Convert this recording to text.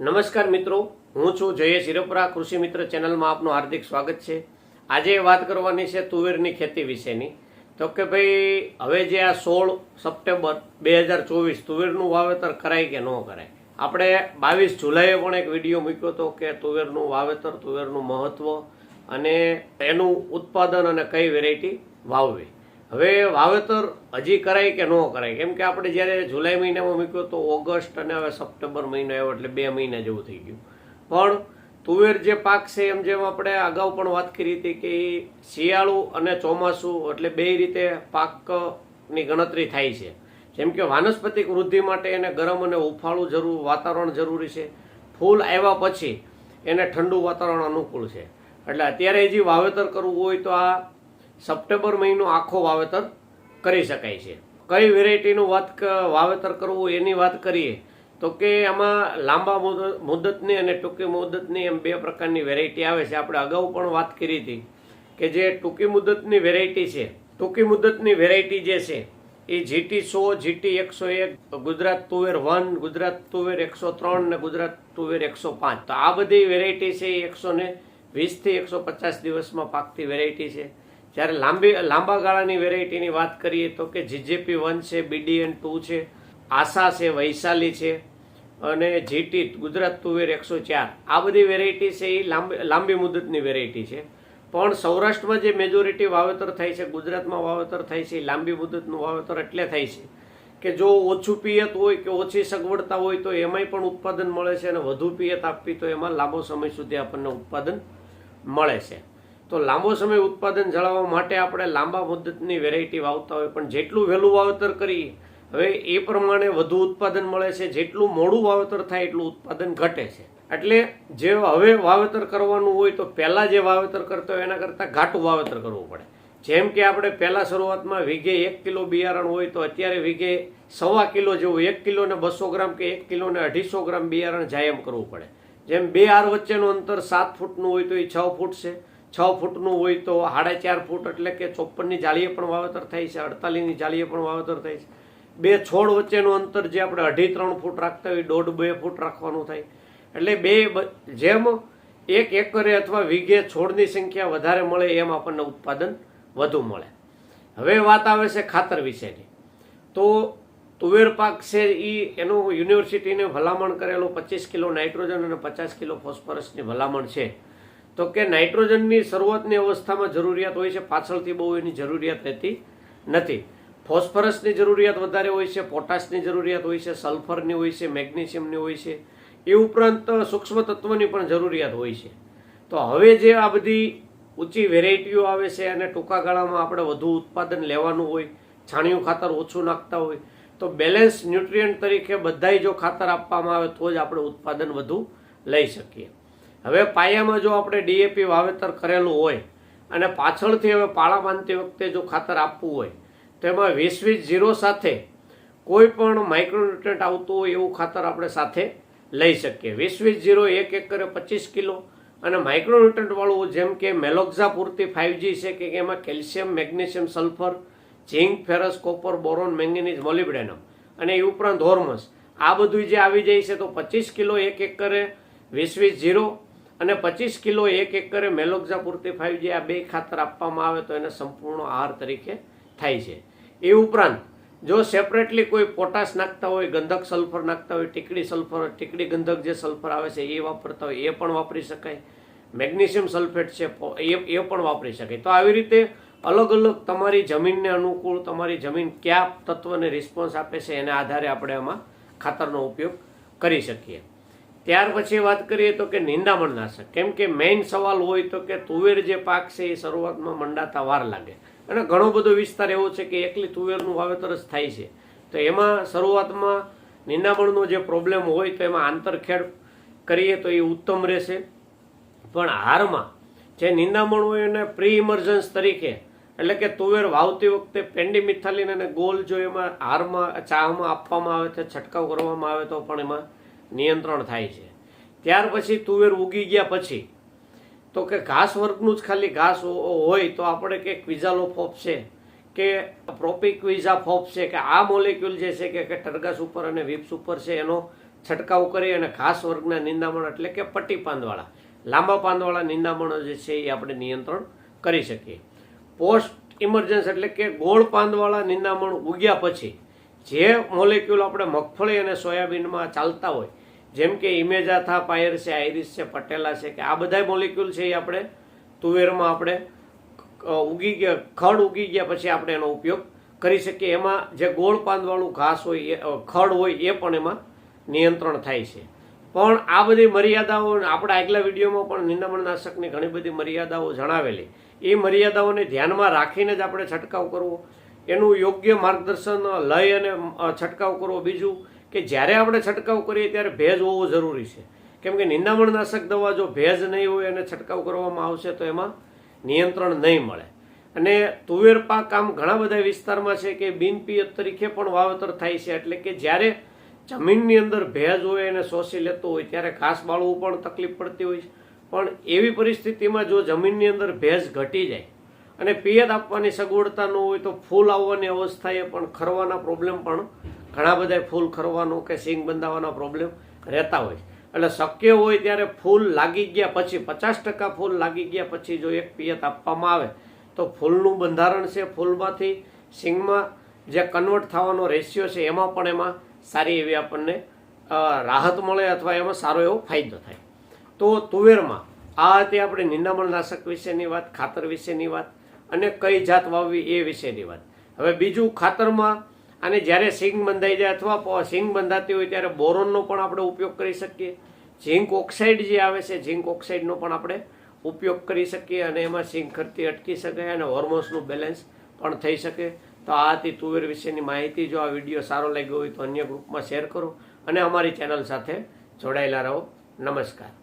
નમસ્કાર મિત્રો, હું છું જયેશ હિરપરા કૃષિ મિત્ર ચેનલમાં આપનું હાર્દિક સ્વાગત છે. આજે વાત કરવાની છે તુવેરની ખેતી વિશેની. તો કે ભાઈ, હવે જે આ સોળ સપ્ટેમ્બર બે હજાર ચોવીસ તુવેરનું વાવેતર કરાય કે ન કરાય? આપણે બાવીસ જુલાઈએ પણ એક વીડિયો મૂક્યો હતો કે તુવેરનું વાવેતર, તુવેરનું મહત્વ અને એનું ઉત્પાદન અને કઈ વેરાયટી વાવવી. હવે વાવેતર હજી કરાય કે ન કરાય? કેમ કે આપણે જ્યારે જુલાઈ મહિનામાં મૂક્યો તો ઓગસ્ટ અને હવે સપ્ટેમ્બર મહિનો આવ્યો એટલે બે મહિના જેવું થઈ ગયું. પણ તુવેર જે પાક છે, એમ જેમ આપણે અગાઉ પણ વાત કરી હતી કે શિયાળુ અને ચોમાસું એટલે બે રીતે પાકની ગણતરી થાય છે. જેમ કે વાનસ્પતિક વૃદ્ધિ માટે એને ગરમ અને ઉફાળું જરૂર, વાતાવરણ જરૂરી છે. ફૂલ આવ્યા પછી એને ઠંડુ વાતાવરણ અનુકૂળ છે. એટલે અત્યારે હજી વાવેતર કરવું હોય તો આ સપ્ટેમ્બર મહિનો આખો વાવેતર કરી શકાય છે. કઈ વેરાયટીનું વાત વાવેતર કરવું એની વાત કરીએ, તો કે આમાં લાંબા મુદ- મુદતની અને ટૂંકી મુદતની એમ બે પ્રકારની વેરાયટી આવે છે. આપણે અગાઉ પણ વાત કરી હતી કે જે ટૂંકી મુદતની વેરાયટી છે, ટૂંકી મુદતની વેરાયટી જે છે, એ જીટી સો જીટી એકસો એક, ગુજરાત તુવેર વન, ગુજરાત તુવેર એકસો ત્રણ ને ગુજરાત તુવેર એકસો પાંચ. તો આ બધી વેરાયટી છે એ એકસો ને વીસથી એકસો પચાસ દિવસમાં પાકતી વેરાયટી છે. જ્યારે લાંબી લાંબા ગાળાની વેરાયટીની વાત કરીએ તો કે જીજેપી વન છે બીડીએન ટુ છે, આશા છે, વૈશાલી છે અને જીટી ગુજરાત તુવેર એકસો ચાર. આ બધી વેરાયટી છે એ લાંબી લાંબી મુદતની વેરાયટી છે. પણ સૌરાષ્ટ્રમાં જે મેજોરિટી વાવેતર થાય છે, ગુજરાતમાં વાવેતર થાય છે, એ લાંબી મુદતનું વાવેતર એટલે થાય છે કે જો ઓછું પિયત હોય કે ઓછી સગવડતા હોય તો એમાંય પણ ઉત્પાદન મળે છે અને વધુ પિયત આપવી તો એમાં લાંબો સમય સુધી આપણને ઉત્પાદન મળે છે. તો લાંબો સમય ઉત્પાદન જાળવવા માટે આપણે લાંબા મુદ્દતની વેરાયટી વાવતા હોય, પણ જેટલું વહેલું વાવેતર કરીએ, હવે એ પ્રમાણે વધુ ઉત્પાદન મળે છે, જેટલું મોડું વાવેતર થાય એટલું ઉત્પાદન ઘટે છે. એટલે જે હવે વાવેતર કરવાનું હોય તો પહેલાં જે વાવેતર કરતા હોય એના કરતાં ઘાટું વાવેતર કરવું પડે. જેમ કે આપણે પહેલાં શરૂઆતમાં વીઘે એક કિલો બિયારણ હોય તો અત્યારે વીઘે સવા કિલો જેવું એક કિલો ને બસો ગ્રામ કે એક કિલો ને અઢીસો ગ્રામ બિયારણ જાય એમ કરવું પડે. જેમ બે આર વચ્ચેનું અંતર સાત ફૂટનું હોય તો એ છ ફૂટ છે. છ ફૂટનું હોય તો સાડા ચાર ફૂટ એટલે કે ચોપ્પનની જાળીએ પણ વાવેતર થાય છે અડતાલીસની જાળીએ પણ વાવેતર થાય છે. બે છોડ વચ્ચેનું અંતર જે આપણે અઢી ત્રણ ફૂટ રાખતા હોય દોઢ બે ફૂટ રાખવાનું થાય. એટલે બે જેમ એક એકરે અથવા વીઘે છોડની સંખ્યા વધારે મળે એમ આપણને ઉત્પાદન વધુ મળે. હવે વાત આવે છે ખાતર વિશેની. તો તુવેર પાક છે એ એનું યુનિવર્સિટીને ભલામણ કરેલું પચીસ કિલો નાઇટ્રોજન અને પચાસ કિલો ફોસ્ફરસની ભલામણ છે. તો કે નાઇટ્રોજનની શરૂઆતની અવસ્થામાં જરૂરિયાત હોય છે, પાછળથી બહુ એની જરૂરિયાત રહેતી નથી. ફોસ્ફરસની જરૂરિયાત વધારે હોય છે, પોટાશની જરૂરિયાત હોય છે, સલ્ફરની હોય છે, મેગ્નેશિયમની હોય છે, એ ઉપરાંત સૂક્ષ્મ તત્વની પણ જરૂરિયાત હોય છે. તો હવે જે આ બધી ઊંચી વેરાયટીઓ આવે છે અને ટૂંકા ગાળામાં આપણે વધુ ઉત્પાદન લેવાનું હોય, છાણિયું ખાતર ઓછું નાખતા હોય, તો બેલેન્સ ન્યુટ્રિયન્ટ તરીકે બધાય જો ખાતર આપવામાં આવે તો જ આપણે ઉત્પાદન વધુ લઈ શકીએ. હવે પાયામાં જો આપણે ડીએપી વાવેતર કરેલું હોય અને પાછળથી હવે પાળા બાંધતી વખતે જો ખાતર આપવું હોય, તો એમાં વીસ વીસ જીરો સાથે કોઈ પણ માઇક્રોન્યુટ્રન્ટ આવતું હોય એવું ખાતર આપણે સાથે લઈ શકીએ. વીસ વીસ જીરો એક એકરે પચીસ કિલો અને માઇક્રોન્યુટ્રન્ટવાળું જેમ કે મેલોક્ઝા પૂરતી ફાઇવજી છે કે એમાં calcium, magnesium, sulphur, zinc, ferrous, copper, boron, manganese molybdenum અને એ ઉપરાંત હોર્મોન્સ. આ બધું જે આવી જાય છે તો પચીસ કિલો એક એકરે વીસ વીસ જીરો અને પચીસ કિલો એક એકરે મેલોક્ઝા પૂરતી ફાઈવ જે આ બે ખાતર આપવામાં આવે તો એને સંપૂર્ણ આહાર તરીકે થાય છે. એ ઉપરાંત, જો સેપરેટલી કોઈ પોટાશ નાખતા હોય, ગંધક સલ્ફર નાખતા હોય, ટીકડી સલ્ફર ટીકડી ગંધક જે સલ્ફર આવે છે એ વાપરતા હોય, એ પણ વાપરી શકાય. મેગ્નેશિયમ સલ્ફેટ છે એ એ પણ વાપરી શકાય. તો આવી રીતે અલગ અલગ તમારી જમીનને અનુકૂળ, તમારી જમીન કયા તત્વને રિસ્પોન્સ આપે છે એના આધારે આપણે આમાં ખાતરનો ઉપયોગ કરી શકીએ. ત્યાર પછી વાત કરીએ તો કે નિંદામણ નાશક કેમ કે મેઇન સવાલ હોય તો કે તુવેર જે પાક છે એ શરૂઆતમાં મંડાતા વાર લાગે. અને ઘણો બધો વિસ્તાર એવો છે કે એકલી તુવેરનું વાવેતર જ થાય છે. તો એમાં શરૂઆતમાં નિંદામણનો જે પ્રોબ્લેમ હોય તો એમાં આંતરખેડ કરીએ તો એ ઉત્તમ રહેશે. પણ હારમાં જે નિંદામણ હોય એને પ્રી ઇમર્જન્સ તરીકે, એટલે કે તુવેર વાવતી વખતે પેન્ડીમિથાલિન અને ગોલ જો એમાં હારમાં ચાહમાં આપવામાં આવે છે, છંટકાવ કરવામાં આવે તો પણ એમાં નિયંત્રણ થાય છે. ત્યાર પછી તુવેર ઉગી ગયા પછી, તો કે ઘાસ વર્ગનું જ ખાલી ઘાસ હોય તો આપણે કે ક્વિઝાલોફોપ છે, કે પ્રોપિક્વિઝા ફોપ છે, કે આ મોલેક્યુલ જે છે કે ટરગાસ ઉપર અને વિપ્સ ઉપર છે એનો છંટકાવ કરી અને ઘાસ વર્ગના નિંદામણ એટલે કે પટ્ટી પાંદવાળા, લાંબા પાંદવાળા નિંદામણો જે છે એ આપણે નિયંત્રણ કરી શકીએ. પોસ્ટ ઇમરજન્સ એટલે કે ગોળ પાંદવાળા નિંદામણ ઉગ્યા પછી, જે મોલેક્યુલ આપણે મગફળી અને સોયાબીનમાં ચાલતા હોય જેમ કે ઇમેજાથા પાયર છે આઈરિસ છે પટેલા છે કે આ બધા મોલિક્યુલ છે એ આપણે તુવેરમાં આપણે ઉગી ગયા, ખડ ઉગી ગયા પછી આપણે એનો ઉપયોગ કરી શકીએ. એમાં જે ગોળ પાંદવાળું ઘાસ હોય એ ખડ હોય એ પણ એમાં નિયંત્રણ થાય છે. પણ આ બધી મર્યાદાઓ, આપણા આગલા વિડીયોમાં પણ નિંદામણનાશકની ઘણી બધી મર્યાદાઓ જણાવેલી. એ મર્યાદાઓને ધ્યાનમાં રાખીને જ આપણે છંટકાવ કરવો. એનું યોગ્ય માર્ગદર્શન લઈ અને છંટકાવ કરવો. બીજું કે જ્યારે આપણે છંટકાવ કરીએ ત્યારે ભેજ હોવો જરૂરી છે. કેમ કે નિંદામણનાશક દવા જો ભેજ નહીં હોય અને છંટકાવ કરવામાં આવશે તો એમાં નિયંત્રણ નહીં મળે. અને તુવેર પાક આમ ઘણા બધા વિસ્તારમાં છે કે બિનપિયત તરીકે પણ વાવેતર થાય છે. એટલે કે જ્યારે જમીનની અંદર ભેજ હોય અને શોષી લેતો હોય, ત્યારે ઘાસ બાળવું પણ તકલીફ પડતી હોય છે. પણ એવી પરિસ્થિતિમાં જો જમીનની અંદર ભેજ ઘટી જાય અને પિયત આપવાની સગવડતા ન હોય તો ફૂલ આવવાની અવસ્થાએ પણ ખરવાના પ્રોબ્લેમ પણ ઘણા બધા ફૂલ ખરવાનો કે સિંગ બંધાવાનો પ્રોબ્લેમ રહેતા હોય એટલે શક્ય હોય ત્યારે ફૂલ લાગી ગયા પછી પચાસ ટકા ફૂલ લાગી ગયા પછી જો એક પિયત આપવામાં આવે, તો ફૂલનું બંધારણ છે ફૂલમાંથી. સિંગમાં જે કન્વર્ટ થવાનો રેશિયો છે એમાં પણ એમાં સારી એવી આપણને રાહત મળે અથવા એમાં સારો એવો ફાયદો થાય. તો તુવેરમાં, આ હતી આપણે નિંદામણનાશક વિશેની વાત, ખાતર વિશેની વાત અને કઈ જાત વાવવી એ વિશેની વાત. હવે બીજું ખાતરમાં અને જ્યારે સિંગ બંધાઈ જાય અથવા સિંગ બંધાતી હોય ત્યારે બોરોનનો પણ આપણે ઉપયોગ કરી શકીએ. ઝીંક ઓક્સાઇડ જે આવે છે, ઝીંક ઓક્સાઇડનો પણ આપણે ઉપયોગ કરી શકીએ અને એમાં સિંગ ખરતી અટકી શકે અને હોર્મોન્સનું બેલેન્સ પણ થઈ શકે. તો આ હતી તુવેર વિશેની માહિતી. જો આ વીડિયો સારો લાગ્યો હોય તો અન્ય ગ્રુપમાં શેર કરો અને અમારી ચેનલ સાથે જોડાયેલા રહો. નમસ્કાર.